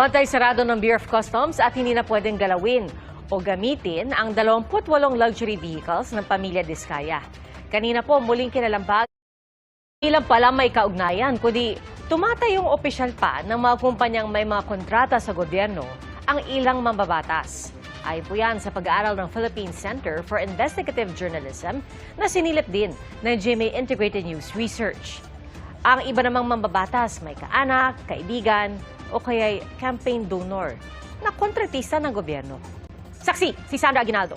Bantay sarado ng Bureau of Customs at hindi na pwedeng galawin o gamitin ang 28 luxury vehicles ng pamilya Diskaya. Kanina po muling kinalambag Ilang pala may kaugnayan, kundi tumatayong opisyal pa ng mga kumpanyang may mga kontrata sa gobyerno ang ilang mambabatas. Ayon po yan sa pag-aaral ng Philippine Center for Investigative Journalism na sinilip din ng GMA Integrated News Research. Ang iba namang mambabatas may kaanak, kaibigan o kaya campaign donor na kontratista ng gobyerno. Saksi, si Sandra Aguinaldo.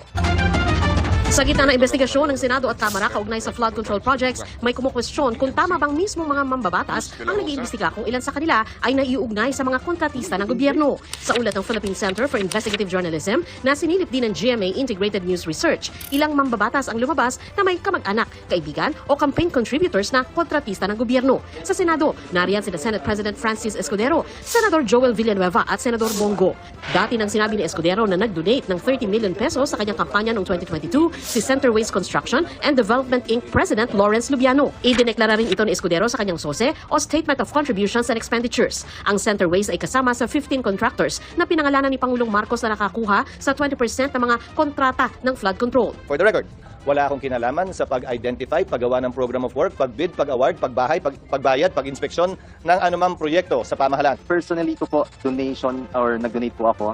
Sa gitna ng investigasyon ng Senado at Kamara kaugnay sa flood control projects, may kumukwestiyon kung tama bang mismong mga mambabatas ang nag-iimbestiga kung ilan sa kanila ay naiuugnay sa mga kontratista ng gobyerno. Sa ulat ng Philippine Center for Investigative Journalism na sinilip din ng GMA Integrated News Research, ilang mambabatas ang lumabas na may kamag-anak, kaibigan o campaign contributors na kontratista ng gobyerno. Sa Senado, nariyan sina Senate President Francis Escudero, Senador Joel Villanueva at Senador Bongo. Dati nang sinabi ni Escudero na nag-donate ng 30 million pesos sa kanyang kampanya noong 2022 si Centerways Construction and Development Inc. President Lawrence Lubiano. Idineklara rin ito ni Escudero sa kanyang sose o Statement of Contributions and Expenditures. Ang Centerways ay kasama sa 15 contractors na pinangalanan ni Pangulong Marcos na nakakuha sa 20% ng mga kontrata ng flood control. For the record, wala akong kinalaman sa pag-identify, paggawa ng program of work, pag-bid, pag-award, pagbahay, pag pagbayad, pag-inspeksyon ng anumang proyekto sa pamahalaan. Personally ko po, donation or nag-donate po ako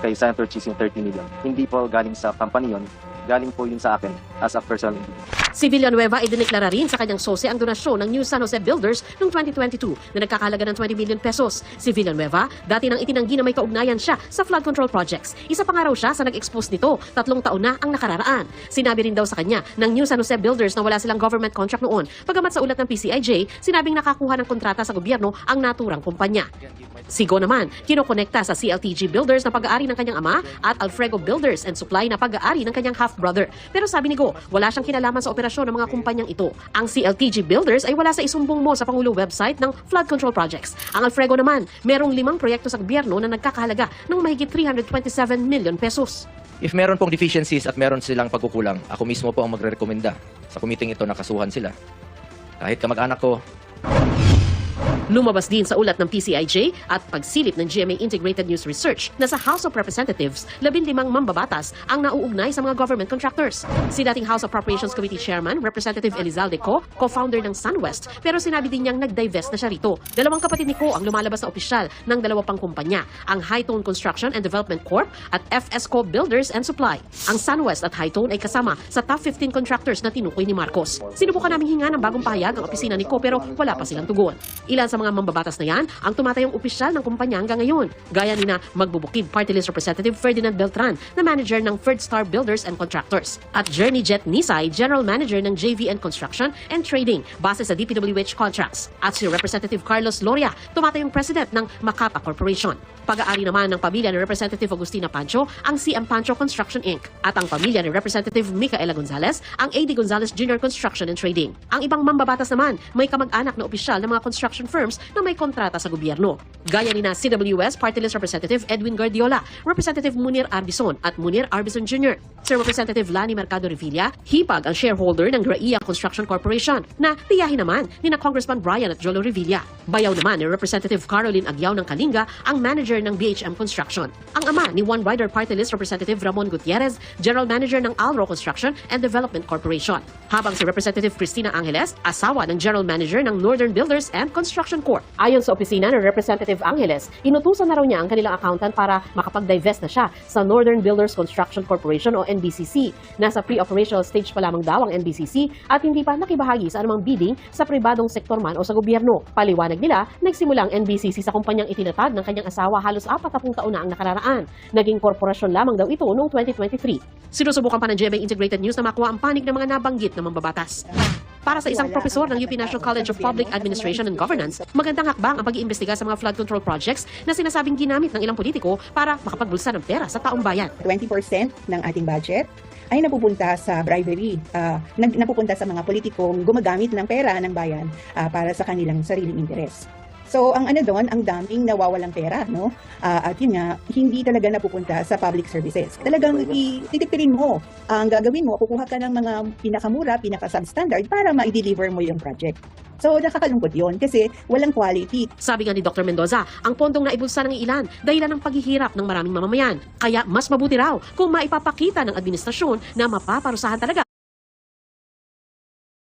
kay Senator Cheese yung 30 million. Hindi po galing sa company yun, galing po yun sa akin as a individual. Si Villanueva ay dineklara rin sa kanyang sose ang donasyon ng New San Jose Builders noong 2022 na nagkakalaga ng 20 million pesos. Si Villanueva, dati nang itinanggi na may kaugnayan siya sa flood control projects. Isa pa nga raw siya sa nag-expose nito, tatlong taon na ang nakararaan. Sinabi rin daw sa kanya ng New San Jose Builders na wala silang government contract noon. Pagamat sa ulat ng PCIJ, sinabing nakakuha ng kontrata sa gobyerno ang naturang kumpanya. Sigo naman, kinokonekta sa CLTG Builders na pag-aari ng kanyang ama at Alfrego Builders and Supply na pag-aari ng kanyang half-brother. Pero sabi ni Go, wala siyang kinalaman sa operasyon ng mga kumpanyang ito. Ang CLTG Builders ay wala sa isumbong mo sa Pangulo website ng flood control projects. Ang Alfrego naman, merong limang proyekto sa gobyerno na nagkakahalaga ng mahigit 327 million pesos. If meron pong deficiencies at meron silang pagkukulang, ako mismo po ang magre-rekomenda sa kumiting ito na kasuhan sila. Kahit kamag-anak ko, Lumabas din sa ulat ng PCIJ at pagsilip ng GMA Integrated News Research na sa House of Representatives, labindimang mambabatas ang nauugnay sa mga government contractors. Si dating House Appropriations Committee Chairman, Representative Elizalde Co, co-founder ng SunWest, pero sinabi din niyang nag-divest na siya rito. Dalawang kapatid ni Co ang lumalabas na opisyal ng dalawa pang kumpanya, ang Hightone Construction and Development Corp at FS Co Builders and Supply. Ang SunWest at Hightone ay kasama sa top 15 contractors na tinukoy ni Marcos. Sinubukan naming hinga ng bagong pahayag ang opisina ni Co pero wala pa silang tugon. Ilan sa mga mambabatas na yan ang tumatayong opisyal ng kumpanya hanggang ngayon. Gaya ni na magbubukid Party List Representative Ferdinand Beltran na manager ng Third Star Builders and Contractors. At Journey Jet Nisay, General Manager ng JVN Construction and Trading base sa DPWH contracts. At si Representative Carlos Loria, tumatayong President ng Macapa Corporation. Pag-aari naman ng pamilya ni Representative Agustina Pancho ang CM Pancho Construction Inc. At ang pamilya ni Representative Micaela Gonzalez ang AD Gonzalez Jr. Construction and Trading. Ang ibang mambabatas naman may kamag-anak na opisyal ng mga construction firms na may kontrata sa gobyerno. Gaya ni na CWS Party List Representative Edwin Guardiola, Representative Munir Arbison at Munir Arbison Jr. Sir Representative Lani Mercado Revilla, hipag ang shareholder ng Graia Construction Corporation na tiyahin naman ni na Congressman Brian at Jolo Revilla. Bayaw naman ni Representative Caroline Agyaw ng Kalinga ang manager ng BHM Construction. Ang ama ni One Rider Party List Representative Ramon Gutierrez, General Manager ng Alro Construction and Development Corporation. Habang si Representative Cristina Angeles, asawa ng General Manager ng Northern Builders and Construction Corp. Ayon sa opisina ng Representative Angeles, inutusan na raw niya ang kanilang accountant para makapag-divest na siya sa Northern Builders Construction Corporation o NBCC. Nasa pre-operational stage pa lamang daw ang NBCC at hindi pa nakibahagi sa anumang bidding sa pribadong sektor man o sa gobyerno. Paliwanag nila, nagsimula ang NBCC sa kumpanyang itinatag ng kanyang asawa halos apat na taon na ang nakararaan. Naging korporasyon lamang daw ito noong 2023. Sinusubukan pa ng GMA Integrated News na makuha ang panig ng mga nabanggit na mambabatas. Para sa isang profesor ng UP National College of Public Administration and Governance, magandang hakbang ang pag-iimbestiga sa mga flood control projects na sinasabing ginamit ng ilang politiko para makapagbulsa ng pera sa taong bayan. 20% ng ating budget ay napupunta sa bribery, nag- napupunta sa mga politikong gumagamit ng pera ng bayan ah, para sa kanilang sariling interes. So ang ano doon, ang daming nawawalang pera, no? Ah, at yun nga, hindi talaga napupunta sa public services. Talagang ititipirin mo. Ang gagawin mo, kukuha ka ng mga pinakamura, pinaka-substandard para ma-deliver mo yung project. So nakakalungkot yun kasi walang quality. Sabi nga ni Dr. Mendoza, ang pondong naibulsa ng ilan dahilan ng paghihirap ng maraming mamamayan. Kaya mas mabuti raw kung maipapakita ng administrasyon na mapaparusahan talaga